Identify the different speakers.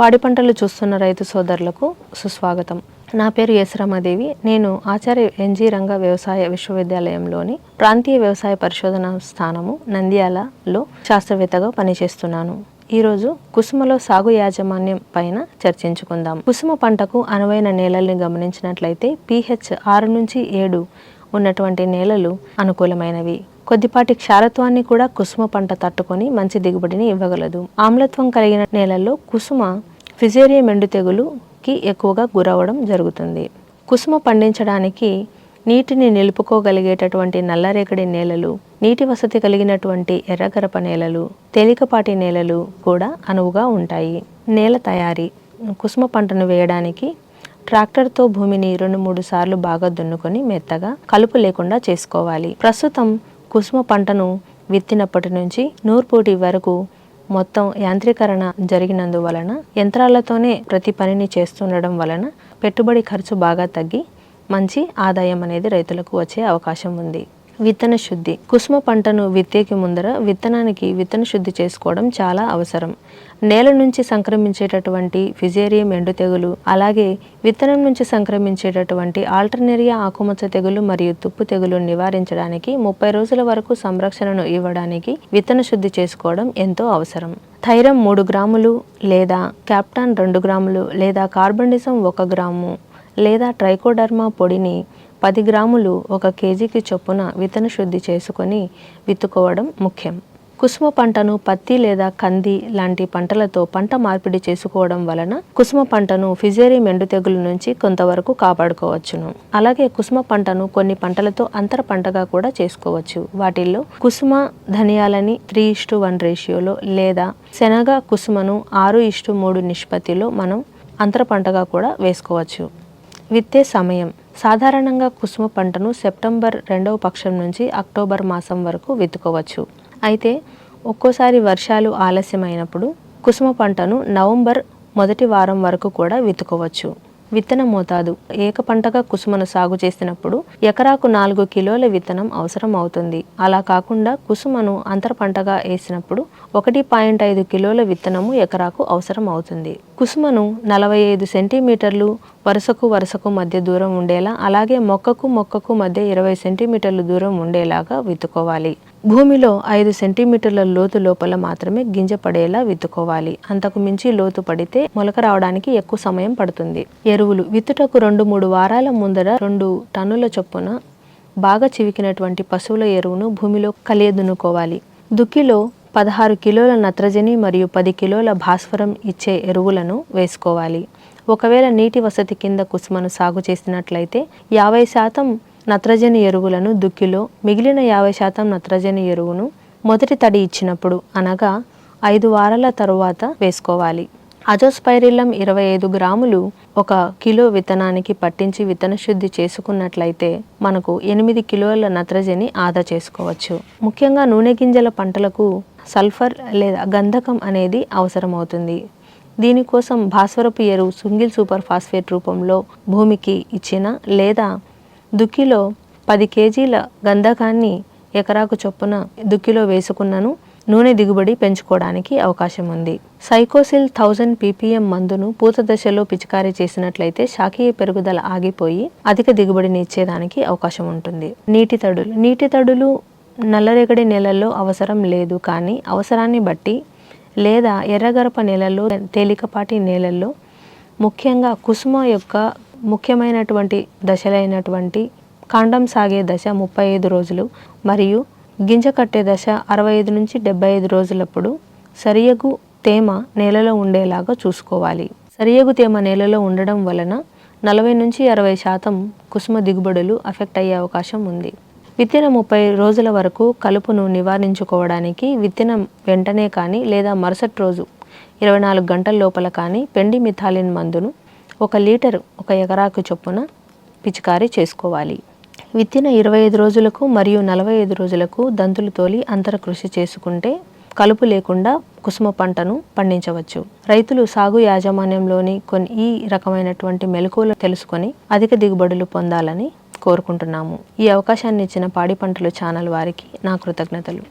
Speaker 1: పాడి పంటలు చూస్తున్న రైతు సోదరులకు సుస్వాగతం. నా పేరు ఎస్ నేను ఆచార్య ఎన్జీ రంగ వ్యవసాయ విశ్వవిద్యాలయంలోని ప్రాంతీయ వ్యవసాయ పరిశోధన స్థానము నంద్యాలలో శాస్త్రవేత్తగా పనిచేస్తున్నాను. ఈరోజు కుసుమలో సాగు యాజమాన్యం పైన చర్చించుకుందాం. కుసుమ పంటకు అనువైన నేలల్ని గమనించినట్లయితే పీహెచ్ ఆరు నుంచి ఏడు ఉన్నటువంటి నేలలు అనుకూలమైనవి. కొద్దిపాటి క్షారత్వాన్ని కూడా కుసుమ పంట తట్టుకొని మంచి దిగుబడిని ఇవ్వగలదు. ఆమ్లత్వం కలిగిన నేలల్లో కుసుమ ఫిజేరియం ఎండు తెగులుకి ఎక్కువగా గురవడం జరుగుతుంది. కుసుమ పండించడానికి నీటిని నిలుపుకోగలిగేటటువంటి నల్లరేగడి నేలలు నీటి వసతి కలిగినటువంటి ఎర్రగరప నేలలు తేలికపాటి నేలలు కూడా అనువుగా ఉంటాయి. నేల తయారీ కుసుమ పంటను వేయడానికి ట్రాక్టర్తో భూమిని రెండు మూడు సార్లు బాగా దున్నుకొని మెత్తగా కలుపు లేకుండా చేసుకోవాలి. ప్రస్తుతం కుసుమ పంటను విత్తినప్పటి నుంచి నూర్పూటి వరకు మొత్తం యాంత్రీకరణ జరిగినందువలన యంత్రాలతోనే ప్రతి పనిని చేస్తుండడం వలన పెట్టుబడి ఖర్చు బాగా తగ్గి మంచి ఆదాయం అనేది రైతులకు వచ్చే అవకాశం ఉంది. విత్తన శుద్ధి. కుసుమ పంటను విత్తేకి ముందర విత్తనానికి విత్తన శుద్ధి చేసుకోవడం చాలా అవసరం. నేల నుంచి సంక్రమించేటటువంటి ఫిజేరియం ఎండు తెగులు అలాగే విత్తనం నుంచి సంక్రమించేటటువంటి ఆల్టర్నేరియా ఆకుమచ్చ తెగులు మరియు తుప్పు తెగులు నివారించడానికి ముప్పై రోజుల వరకు సంరక్షణను ఇవ్వడానికి విత్తన శుద్ధి చేసుకోవడం ఎంతో అవసరం. థైరం మూడు గ్రాములు లేదా క్యాప్టాన్ రెండు గ్రాములు లేదా కార్బనిజం ఒక గ్రాము లేదా ట్రైకోడర్మా పొడిని పది గ్రాములు ఒక కేజీకి చొప్పున విత్తన శుద్ధి చేసుకొని విత్తుకోవడం ముఖ్యం. కుసుమ పంటను పత్తి లేదా కంది లాంటి పంటలతో పంట మార్పిడి చేసుకోవడం వలన కుసుమ పంటను ఫిజేరి మెండు తెగులు నుంచి కొంతవరకు కాపాడుకోవచ్చును. అలాగే కుసుమ పంటను కొన్ని పంటలతో అంతర పంటగా కూడా చేసుకోవచ్చు. వాటిల్లో కుసుమ ధనియాలని త్రీ ఇస్టు వన్ రేషియోలో లేదా శనగ కుసుమను ఆరు ఇస్టు మూడు నిష్పత్తిలో మనం అంతర పంటగా కూడా వేసుకోవచ్చు. విత్తే సమయం. సాధారణంగా కుసుమ పంటను సెప్టెంబర్ రెండవ పక్షం నుంచి అక్టోబర్ మాసం వరకు విత్తుకోవచ్చు. అయితే ఒక్కోసారి వర్షాలు ఆలస్యమైనప్పుడు కుసుమ పంటను నవంబర్ మొదటి వారం వరకు కూడా విత్తుకోవచ్చు. విత్తన మోతాదు. ఏక పంటగా కుసుమను సాగు చేసినప్పుడు ఎకరాకు నాలుగు కిలోల విత్తనం అవసరం అవుతుంది. అలా కాకుండా కుసుమను అంతర పంటగా వేసినప్పుడు ఒకటి పాయింట్ ఐదు కిలోల విత్తనము ఎకరాకు అవసరం అవుతుంది. కుసుమను నలభై ఐదు సెంటీమీటర్లు వరుసకు వరుసకు మధ్య దూరం ఉండేలా అలాగే మొక్కకు మొక్కకు మధ్య ఇరవై సెంటీమీటర్లు దూరం ఉండేలాగా విత్తుకోవాలి. భూమిలో ఐదు సెంటీమీటర్ల లోతు లోపల మాత్రమే గింజ పడేలా విత్తుకోవాలి. అంతకు మించి లోతు పడితే మొలక రావడానికి ఎక్కువ సమయం పడుతుంది. ఎరువులు విత్తుటకు రెండు మూడు వారాల ముందర రెండు టన్నుల చొప్పున బాగా చివికినటువంటి పశువుల ఎరువును భూమిలో కలియదునుకోవాలి దుక్కిలో పదహారు కిలోల నత్రజని మరియు పది కిలోల భాస్వరం ఇచ్చే ఎరువులను వేసుకోవాలి. ఒకవేళ నీటి వసతి కింద కుసుమను సాగు చేసినట్లయితే యాభై శాతం నత్రజని ఎరువులను దుక్కిలో మిగిలిన యాభై శాతం నత్రజని ఎరువును మొదటి తడి ఇచ్చినప్పుడు అనగా ఐదు వారాల తరువాత వేసుకోవాలి. అజోస్పైరిల్లం ఇరవై ఐదు గ్రాములు ఒక కిలో విత్తనానికి పట్టించి విత్తన శుద్ధి చేసుకున్నట్లయితే మనకు ఎనిమిది కిలోల నత్రజని ఆదా చేసుకోవచ్చు. ముఖ్యంగా నూనె గింజల పంటలకు సల్ఫర్ లేదా గంధకం అనేది అవసరమవుతుంది. దీనికోసం భాస్వరపు ఎరువు సుంగిల్ సూపర్ ఫాస్ఫేట్ రూపంలో భూమికి ఇచ్చిన లేదా దుక్కిలో పది కేజీల గంధకాన్ని ఎకరాకు చొప్పున దుక్కిలో వేసుకున్నను. నూనె దిగుబడి పెంచుకోవడానికి అవకాశం ఉంది. సైకోసిల్ థౌజండ్ పీపీఎం మందును పూత దశలో పిచికారీ చేసినట్లయితే శాఖీయ పెరుగుదల ఆగిపోయి అధిక దిగుబడిని ఇచ్చేదానికి అవకాశం ఉంటుంది. నీటి తడులు. నీటి తడులు నల్లరేగడి నేలల్లో అవసరం లేదు కానీ అవసరాన్ని బట్టి లేదా ఎర్రగరప నేలల్లో తేలికపాటి నేలల్లో ముఖ్యంగా కుసుమ యొక్క ముఖ్యమైనటువంటి దశలైనటువంటి కాండం సాగే దశ ముప్పై ఐదు రోజులు మరియు గింజ కట్టే దశ అరవై ఐదు నుంచి డెబ్బై ఐదు రోజులప్పుడు సరియగు తేమ నేలలో ఉండేలాగా చూసుకోవాలి. సరియగు తేమ నేలలో ఉండడం వలన నలభై నుంచి అరవై శాతం కుసుమ దిగుబడులు అఫెక్ట్ అయ్యే అవకాశం ఉంది. విత్తిన ముప్పై రోజుల వరకు కలుపును నివారించుకోవడానికి విత్తనం వెంటనే కానీ లేదా మరుసటి రోజు ఇరవై నాలుగు గంటల లోపల కానీ పెండి మిథాలిన్ మందును ఒక లీటర్ ఒక ఎకరాకు చొప్పున పిచికారీ చేసుకోవాలి. విత్తిన ఇరవై ఐదు రోజులకు మరియు నలభై ఐదు రోజులకు దంతులు తోలి అంతర కృషి చేసుకుంటే కలుపు లేకుండా కుసుమ పంటను పండించవచ్చు. రైతులు సాగు యాజమాన్యంలోని కొన్ని ఈ రకమైనటువంటి మెలకువలు తెలుసుకొని అధిక దిగుబడులు పొందాలని కోరుకుంటున్నాము. ఈ అవకాశాన్ని ఇచ్చిన పాడి పంటలు ఛానల్ వారికి నా కృతజ్ఞతలు.